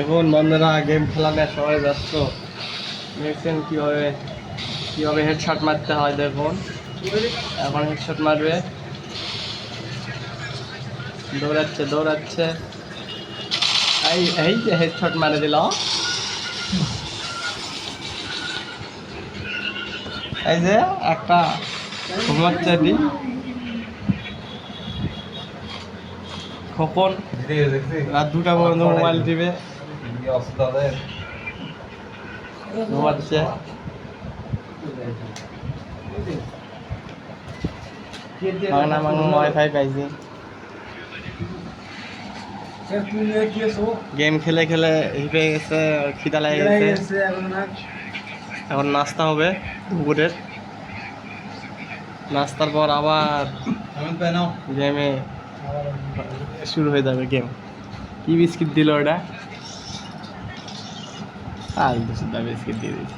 এখন বন্ধুরা গেম খেলা নিয়ে সবাই ব্যস্ত। দেখছেন কীভাবে কীভাবে হেডশট মারতে হয় দেখুন। এখন হেডশট মারবে। দৌড়াচ্ছে দৌড়াচ্ছে। এই এই যে হেডশট মারে দিল। এই যে একটা ঘুমাচ্ছে দি খোকন রাত দুটা পর্যন্ত মোবাইল টিপে ঘুমাচ্ছে মাংনা মাংনা ওয়াইফাই পাইছি। গেম খেলে খেলে হিপে গেছে খিদা লেগে গেছে। এখন নাস্তা হবে দুপুরের। নাস্তার পর আবার গেমে শুরু হয়ে যাবে গেম। কি বিস্কিট দিল ওটা? আর দুশোটা বিস্কিট দিয়ে দিয়েছে।